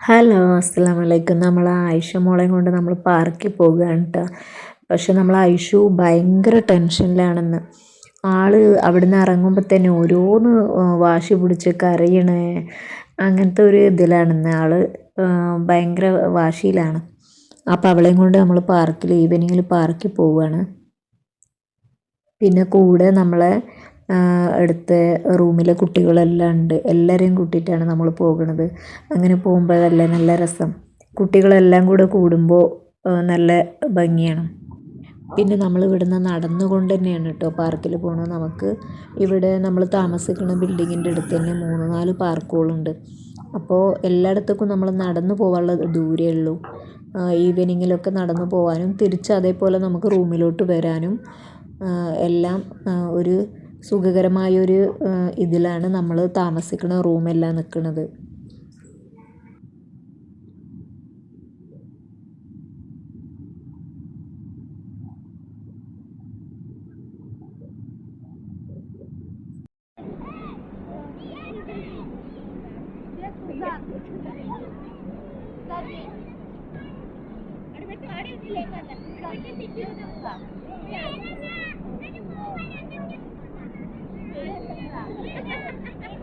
Hello അസ്സാം വലൈക്കും നമ്മൾ ആയിഷ മോളെ കൊണ്ട് നമ്മൾ പാർക്കിൽ പോകുകയാണ് കേട്ടോ പക്ഷെ നമ്മൾ ആയിഷു ഭയങ്കര ടെൻഷനിലാണെന്ന്. ആൾ അവിടുന്ന് ഇറങ്ങുമ്പോൾ തന്നെ ഓരോന്ന് വാശി പിടിച്ച് കരയണേ. അങ്ങനത്തെ ഒരു ഇതിലാണെന്ന്. ആൾ ഭയങ്കര വാശിയിലാണ്. അപ്പോൾ അവളെയും കൊണ്ട് നമ്മൾ പാർക്കിൽ ഈവനിങ്ങിൽ പാർക്കിൽ പോവുകയാണ് പിന്നെ കൂടെ നമ്മളെ അടുത്ത റൂമിലെ കുട്ടികളെല്ലാം ഉണ്ട്. എല്ലാവരെയും കൂട്ടിയിട്ടാണ് നമ്മൾ പോകുന്നത്. അങ്ങനെ പോകുമ്പോഴല്ലേ നല്ല രസം. കുട്ടികളെല്ലാം കൂടെ കൂടുമ്പോൾ നല്ല ഭംഗിയാണ്. പിന്നെ നമ്മൾ ഇവിടുന്ന് നടന്നുകൊണ്ട് തന്നെയാണ് കേട്ടോ പാർക്കിൽ പോകുന്നത് നമുക്ക് ഇവിടെ നമ്മൾ താമസിക്കുന്ന ബിൽഡിങ്ങിന്റെ അടുത്ത് തന്നെ മൂന്ന് നാല് പാർക്കുകളുണ്ട്. അപ്പോൾ എല്ലായിടത്തേക്കും നമ്മൾ നടന്നു പോകാനുള്ള ദൂരേ ഉള്ളൂ. ഈവനിങ്ങിലൊക്കെ നടന്നു പോകാനും തിരിച്ച് അതേപോലെ നമുക്ക് റൂമിലോട്ട് വരാനും എല്ലാം ഒരു സുഖകരമായൊരു ഇതിലാണ് നമ്മൾ താമസിക്കുന്ന റൂമെല്ലാം നിൽക്കുന്നത് apa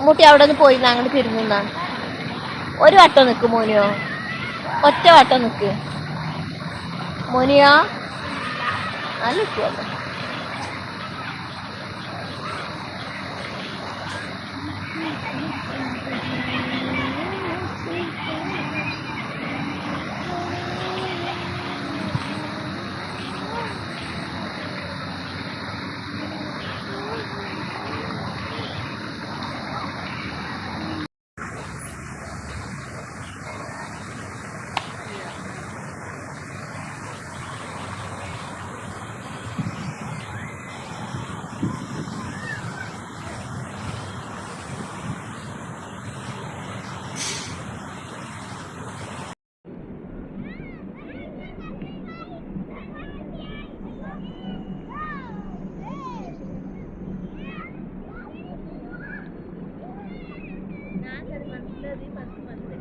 മുട്ടി അവിടെ നിന്ന് പോയി അങ്ങോട്ട് തിരുന്നാണ് ഒരു വട്ടം നിക്ക് മോനിയോ. ഒറ്റ വട്ടം നിൽക്ക് മോനിയോ? നല്ല നിൽക്കുമല്ലോ అది మంచిది ఫస్ట్ మంచి